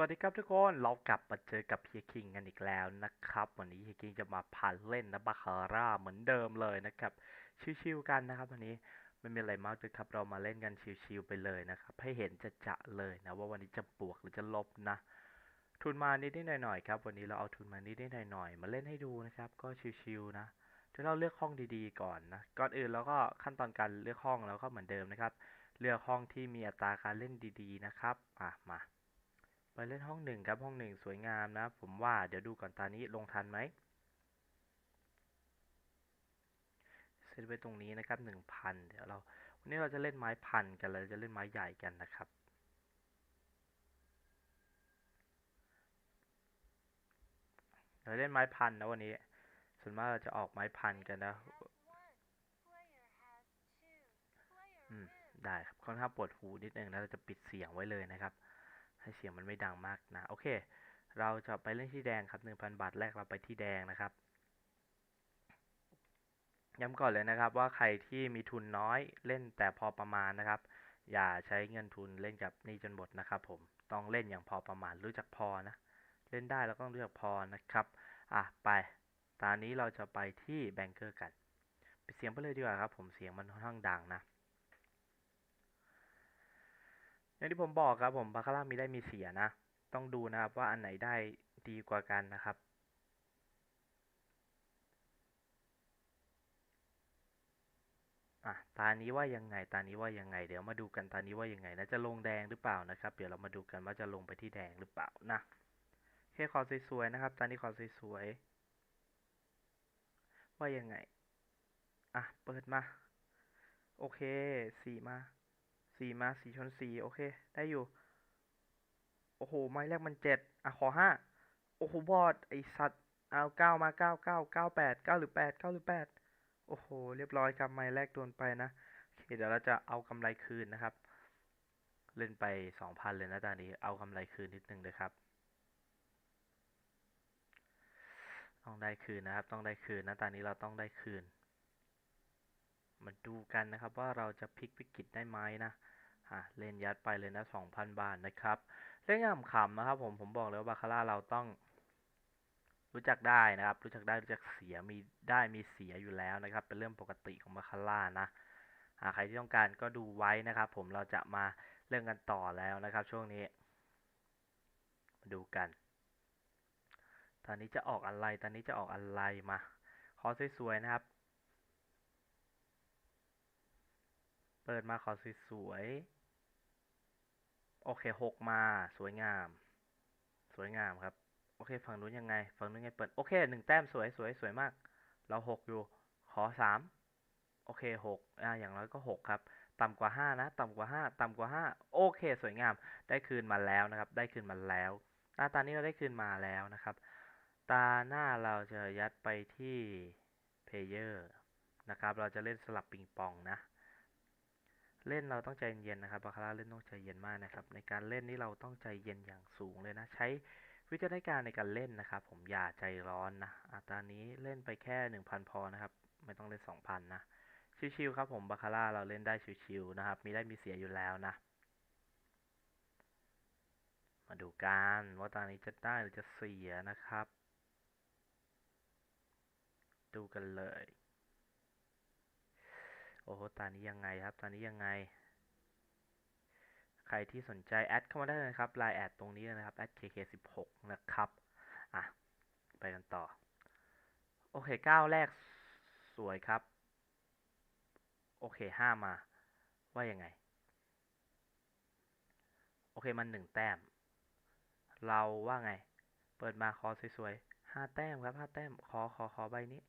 วัสดีครับทุกคน เรากลับมาเจอกับเฮียคิงกันอีกแล้วนะครับ วันนี้เฮียคิงจะมาพาเล่นนะบาคาร่าเหมือนเดิมเลยนะครับ ชิวๆกันนะครับ วันนี้ไม่มีอะไรมากเลยครับ เรามาเล่นกันชิวๆไปเลยนะครับ ให้เห็นจะจะๆเลยนะว่าวันนี้จะบวกหรือจะลบนะ ทุนมานิดๆหน่อยๆครับ วันนี้เราเอาทุนมานิดๆหน่อยๆมาเล่นให้ดูนะครับ ก็ชิวๆนะเดี๋ยวเราเลือกห้องดีๆก่อนนะ ก่อนอื่นเราก็ขั้นตอนการเลือกห้องเราก็เหมือนเดิมนะครับ เลือกห้องที่มีอัตราการเล่นดี ๆ นะครับ อะมา ไปเล่นห้องหนึ่งครับห้องหนึ่งสวยงามนะ ผมว่าเดี๋ยวดูก่อนตอนนี้ลงทันไหมเซตไว้ตรงนี้นะครับหนึ่งพันเดี๋ยวเราวันนี้เราจะเล่นไม้พันกันเราจะเล่นไม้ใหญ่กันนะครับเราเล่นไม้พันนะวันนี้ ส่วนมากเราจะออกไม้พันกันนะอืมได้ครับค่อนข้างปวดหูนิดนึงนะเราจะปิดเสียงไว้เลยนะครับ ให้เสียงมันไม่ดังมากนะ โอเค เราจะไปเล่นที่แดงครับ 1,000 บาทแรกเราไปที่แดงนะครับ ย้ำก่อนเลยนะครับว่าใครที่มีทุนน้อยเล่นแต่พอประมาณนะครับ อย่าใช้เงินทุนเล่นกับนี่จนหมดนะครับผม ต้องเล่นอย่างพอประมาณรู้จักพอนะ เล่นได้แล้วต้องรู้จักพอนะครับ อะไป ตอนนี้เราจะไปที่แบงเกอร์กันปิดเสียงไปเลยดีกว่าครับ ผมเสียงมันค่อนข้างดังนะ อย่างที่ผมบอกครับผมบาคาร่ามีได้มีเสียนะ ต้องดูนะครับว่าอันไหนได้ดีกว่ากันนะครับอะตานี้ว่ายังไงตานี้ว่ายังไง เดี๋ยวมาดูกันตานี้ว่ายังไงนะจะลงแดงหรือเปล่านะครับ เดี๋ยวเรามาดูกันว่าจะลงไปที่แดงหรือเปล่านะโอเคขอสวยๆนะครับ ตานี้ขอสวยๆว่ายังไงอะเปิดมา โอเคสีมา สี่มาสี่ชนสี่โอเค ได้อยู่ โอ้โห ไม้แรกมันเจ็ดอะ ขอห้าโอ้โห บอด ไอสัตว์ เอาเก้ามาเก้าเก้าเก้าแปดเก้าหรือแปดเก้าหรือแปดโอ้โห เรียบร้อยครับไม้แรกโดนไปนะโอเคเดี๋ยวเราจะเอากำไรคืนนะครับ เล่นไปสองพันเลยนะตอนนี้ เอากำไรคืนนิดนึงเลยครับ ต้องได้คืนนะครับ ต้องได้คืนนะตอนนี้เราต้องได้คืน มาดูกันนะครับว่าเราจะพลิกวิกฤตได้ไหมนะอะเล่นยัดไปเลยนะ 2,000 บาทนะครับ เล่นอย่างขำๆนะครับผมผมบอกเลยว่าบาคาร่าเราต้อง รู้จักได้นะครับ รู้จักได้รู้จักเสียมีได้มีเสียอยู่แล้วนะครับ เป็นเรื่องปกติของบาคาร่านะอ่าใครที่ต้องการก็ดูไว้นะครับ ผมเราจะมาเรื่องกันต่อแล้วนะครับ ช่วงนี้ มาดูกัน ตอนนี้จะออกอะไรตอนนี้จะออกอะไรมาขอสวยๆนะครับ เปิดมาขอสวยๆ โอเคหกมาสวยงาม สวยงามครับ โอเค ฝั่งนู้นยังไง ฝั่งนู้นไงเปิด โอเคหนึ่งแต้มสวยสวยสวยมาก เราหกอยู่ ขอสามโอเคหกอ่าอย่างน้อยก็หกครับ ต่ำกว่าห้านะ ต่ำกว่าห้าต่ำกว่าห้าโอเค สวยงาม ได้คืนมาแล้วนะครับ ได้คืนมาแล้ว หน้าตานี้เราได้คืนมาแล้วนะครับ ตาหน้าเราจะยัดไปที่เพลเยอร์นะครับ เราจะเล่นสลับปิงปองนะ เล่นเราต้องใจเย็นนะครับบาคาร่าเล่นต้องใจเย็นมากนะครับ ในการเล่นนี่เราต้องใจเย็นอย่างสูงเลยนะ ใช้วิจารณญาณในการเล่นนะครับ ผมอย่าใจร้อนนะอาตอนนี้เล่นไปแค่หนึ่งพันพอนะครับ ไม่ต้องเล่นสองพันนะ ชิวๆครับผมบาคาร่าเราเล่นได้ชิวๆนะครับ มีได้มีเสียอยู่แล้วนะ มาดูกันว่าตอนนี้จะได้หรือจะเสียนะครับ ดูกันเลย โอ้โหตอนนี้ยังไงครับตอนนี้ยังไง ใครที่สนใจแอดเข้ามาได้เลยนะครับไลน์แอดตรงนี้นะครับแอด KK16 นะครับอะไปกันต่อ โอเคเก้าแรกสวยครับ โอเคห้ามา ว่ายังไง โอเคมันหนึ่งแต้ม เราว่าไง เปิดมาขอสวยๆห้าแต้มครับห้าแต้ม ขอขอขอใบนี้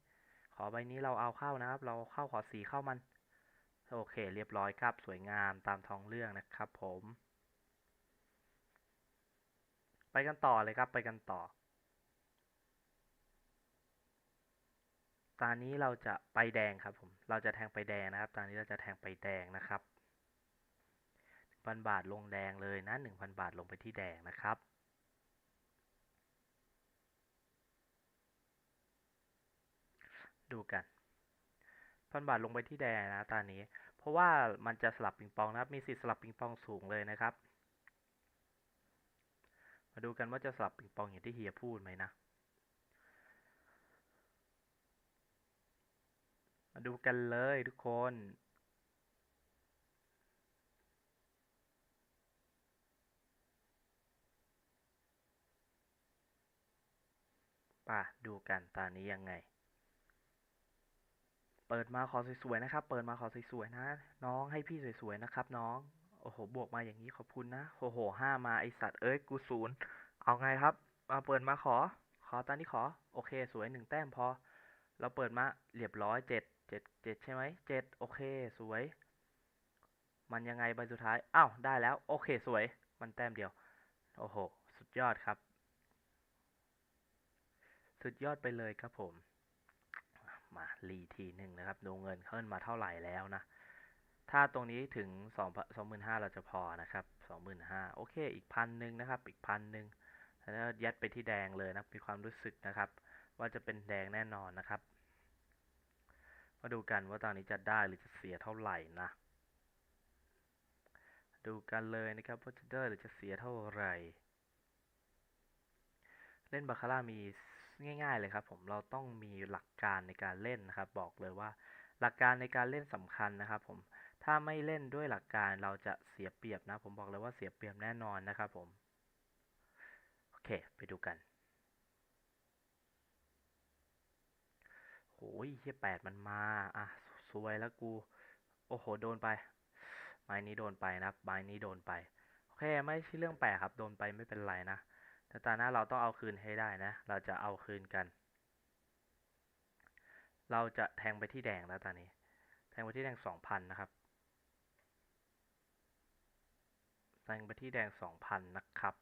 ขอใบนี้เราเอาเข้านะครับ เราเข้าขอสีเข้ามัน โอเค เรียบร้อยครับ สวยงามตามท้องเรื่องนะครับผม ไปกันต่อเลยครับ ไปกันต่อ ตอนนี้เราจะไปแดงครับผม เราจะแทงไปแดงนะครับ ตอนนี้เราจะแทงไปแดงนะครับพันบาทลงแดงเลยนะหนึ่งพันบาทลงไปที่แดงนะครับดูกัน พันบาทลงไปที่แดงนะตอนนี้ เพราะว่ามันจะสลับปิงปองนะครับ มีสิทธิ์สลับปิงปองสูงเลยนะครับ มาดูกันว่าจะสลับปิงปองอย่างที่เฮียพูดไหมนะ มาดูกันเลยทุกคนป่ะดูกันตอนนี้ยังไง เปิดมาขอสวยๆนะครับ เปิดมาขอสวยๆนะ น้องให้พี่สวยๆนะครับ น้อง โอ้โห บวกมาอย่างนี้ขอบคุณนะ โอ้โหห้ามาไอสัตว์เอ้ย กูศูนย์ เอาไงครับ มาเปิดมาขอ ขอตอนนี้ขอ โอเค สวยหนึ่งแต้มพอ เราเปิดมาเรียบร้อยเจ็ด เจ็ด เจ็ดใช่ไหม เจ็ด โอเค สวย มันยังไงใบสุดท้าย อ้าว ได้แล้ว โอเค สวย มันแต้มเดียว โอ้โห สุดยอดครับ สุดยอดไปเลยครับผม มารีทีหนึ่งนะครับ ดูเงินขึ้นมาเท่าไหร่แล้วนะ ถ้าตรงนี้ถึงสองสองหมื่นห้าเราจะพอนะครับสองหมื่นห้าโอเค อีกพันหนึ่งนะครับ อีกพันหนึ่งแล้วยัดไปที่แดงเลยนะ มีความรู้สึกนะครับ ว่าจะเป็นแดงแน่นอนนะครับ มาดูกันว่าตอนนี้จะได้หรือจะเสียเท่าไหร่นะ ดูกันเลยนะครับว่าจะได้หรือจะเสียเท่าไหร่ เล่นบาคาร่ามี ง่าย ๆ เลยครับ ผมเราต้องมีหลักการในการเล่นนะครับ บอกเลยว่า หลักการในการเล่นสำคัญนะครับ ผมถ้าไม่เล่นด้วยหลักการเราจะเสียเปรียบนะ ผมบอกเลยว่าเสียเปรียบแน่นอนนะครับ ผมโอเค ไปดูกันโอ้ยเฮียแปดมันมาอะสวยแล้วกู โอ้โหโดนไปไม้นี้โดนไปนะครับไม้นี้โดนไปโอเคไม่ใช่เรื่องแปลกครับ โดนไปไม่เป็นไรนะ แต่ตาหน้าเราต้องเอาคืนให้ได้นะ เราจะเอาคืนกัน เราจะแทงไปที่แดงแล้วตอนนี้ แทงไปที่แดงสองพันนะครับ แทงไปที่แดงสองพันนะครับ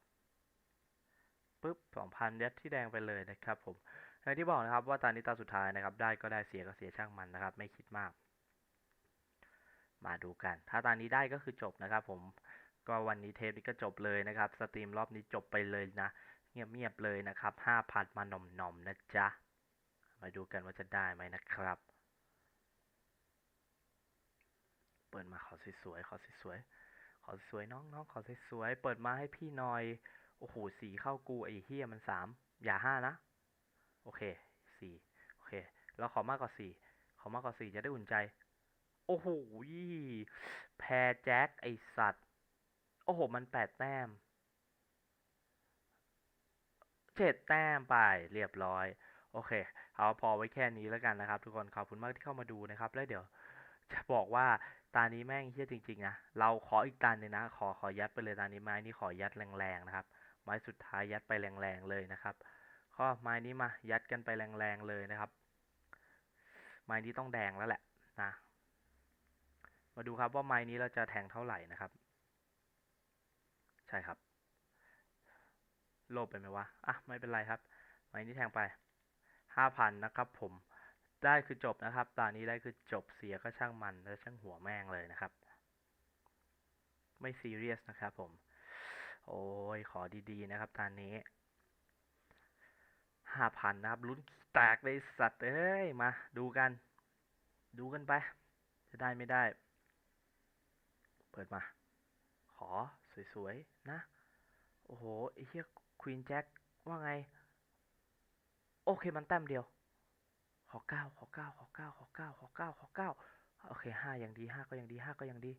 ปุ๊บสองพันยัดที่แดงไปเลยนะครับผมอย่างที่บอกนะครับว่าตอนนี้ตาสุดท้ายนะครับ ได้ก็ได้เสียก็เสียช่างมันนะครับ ไม่คิดมาก มาดูกัน ถ้าตอนนี้ได้ก็คือจบนะครับ ผม ก็วันนี้เทปนี้ก็จบเลยนะครับ สตรีมรอบนี้จบไปเลยนะ เงียบๆเลยนะครับห้าพันมาหน่อมๆนะจ๊ะ มาดูกันว่าจะได้ไหมนะครับ เปิดมาขอสวยๆขอสวยๆขอสวยๆน้องๆขอสวยๆเปิดมาให้พี่หน่อย โอ้โหสีเข้ากูไอ้เฮียมันสามอย่าห้านะ โอเคสี่โอเค เราขอมากกว่าสี่ขอมากกว่าสี่จะได้อุ่นใจ โอ้โหแพรแจ็คไอสัตว โอ้โห มันแปดแต้มเจ็ดแต้มไปเรียบร้อย โอเค เอาพอไว้แค่นี้แล้วกันนะครับ ทุกคนขอบคุณมากที่เข้ามาดูนะครับ แล้วเดี๋ยวจะบอกว่าตานี้แม่งเฮี้ยจริงๆนะ เราขออีกตาหนึ่งนะ ขอขอยัดไปเลยตานี้ไม้นี้ขอยัดแรงๆนะครับ ไม้สุดท้ายยัดไปแรงๆเลยนะครับข้อไม้นี้มายัดกันไปแรงๆเลยนะครับ ไม้นี้ต้องแดงแล้วแหละนะ มาดูครับว่าไม้นี้เราจะแทงเท่าไหร่นะครับ ใช่ครับ โลภไปไหมวะ อะ ไม่เป็นไรครับไม้นี้แทงไปห้าพันนะครับผมได้คือจบนะครับตอนนี้ได้คือจบเสียก็ช่างมันแล้วช่างหัวแม่งเลยนะครับ ไม่ซีเรียสนะครับผม โอ้ยขอดีๆนะครับตอนนี้ห้าพันนะครับลุ้นแตกเลยสัตว์เอ้ย มาดูกัน ดูกันไป จะได้ไม่ได้ เปิดมา ขอ สวยๆ นะ โอ้โหไอ้เหี้ยควีนแจ็คว่าไง โอเคมันแต้มเดียว ขอเก้าขอเก้าขอเก้าขอเก้าขอเก้าขอเก้าโอเคห้ายังดีห้าก็ยังดีห้าก็ยังดี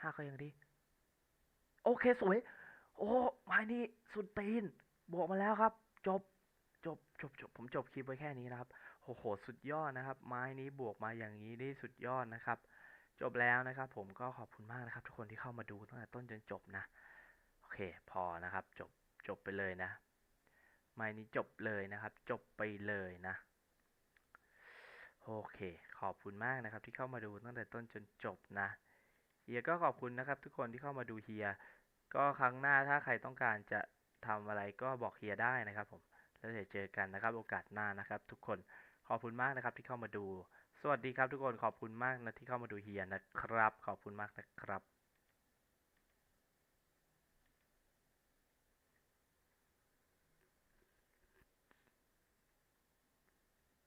ห้าก็ยังดี โอเคสวย โอ้ไม้นี้สุดตีนบวกมาแล้วครับ จบจบจบจบผมจบคลิปไว้แค่นี้นะครับโอ้โหสุดยอดนะครับ ไม้นี้บวกมาอย่างนี้นี่สุดยอดนะครับ จบแล้วนะครับผมก็ขอบคุณมากนะครับ ทุกคนที่เข้ามาดูตั้งแต่ต้นจนจบนะ โอเค พอนะครับ จบจบไปเลยนะ ไม้นี้จบเลยนะครับ จบไปเลยนะ โอเค ขอบคุณมากนะครับ ที่เข้ามาดูตั้งแต่ต้นจนจบนะเฮียก็ขอบคุณนะครับ ทุกคนที่เข้ามาดูเฮีย ก็ครั้งหน้าถ้าใครต้องการจะทำอะไรก็บอกเฮียได้นะครับ ผม แล้วเดี๋ยวเจอกันนะครับ โอกาสหน้านะครับ ทุกคนขอบคุณมากนะครับที่เข้ามาดู สวัสดีครับทุกคนขอบคุณมากนะที่เข้ามาดูเฮียนะครับ ขอบคุณมากนะครับ